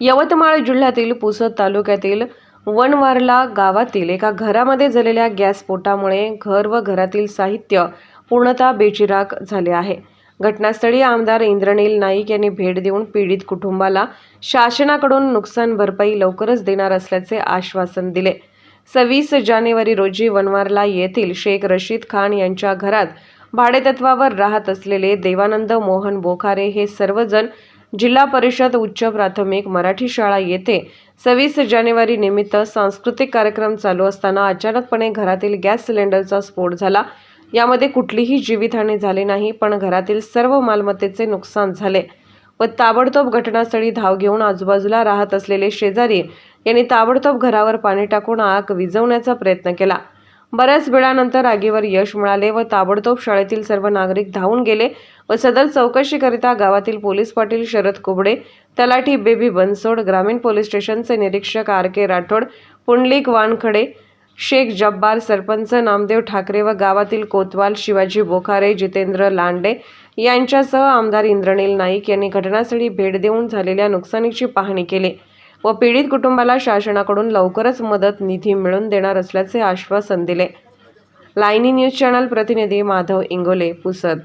यवतमाळ जिल्ह्यातील पुसद तालुक्यातील वनवारला गावातील एका घरामध्ये झालेल्या गॅस स्फोटामुळे घर व घरातील साहित्य पूर्णतः बेचिराख झाले आहे. घटनास्थळी आमदार इंद्रनील नाईक यांनी भेट देऊन पीडित कुटुंबाला शासनाकडून नुकसान भरपाई लवकरच देणार असल्याचे आश्वासन दिले. सव्वीस जानेवारी रोजी वनवारला येथील शेख रशीद खान यांच्या घरात भाडेतत्वावर राहत असलेले देवानंद मोहन बोखारे हे सर्वजण जिल्हा परिषद उच्च प्राथमिक मराठी शाळा येथे सव्वीस जानेवारी निमित्त सांस्कृतिक कार्यक्रम चालू असताना अचानकपणे घरातील गॅस सिलेंडरचा स्फोट झाला. यामध्ये कुठलीही जीवितहानी झाली नाही पण घरातील सर्व मालमत्तेचे नुकसान झाले व ताबडतोब घटनास्थळी धाव घेऊन आजूबाजूला राहत असलेले शेजारी यांनी ताबडतोब घरावर पाणी टाकून आग विझवण्याचा प्रयत्न केला. बऱ्याच वेळानंतर आगीवर यश मिळाले व ताबडतोब शाळेतील सर्व नागरिक धावून गेले व सदर चौकशीकरिता गावातील पोलीस पाटील शरद कुबडे तलाठी बेबी बनसोड ग्रामीण पोलीस स्टेशनचे निरीक्षक आर के राठोड पुंडलिक वानखडे शेख जब्बार सरपंच नामदेव ठाकरे व गावातील कोतवाल शिवाजी बोखारे जितेंद्र लांडे यांच्यासह आमदार इंद्रनील नाईक यांनी घटनास्थळी भेट देऊन झालेल्या नुकसानीची पाहणी केली. व पीडित कुटुंबाला शासनाकडून लवकरच मदत निधी मिळवून देणार असल्याचे आश्वासन दिले. लाईनी न्यूज चॅनल प्रतिनिधी माधव इंगोले पुसद.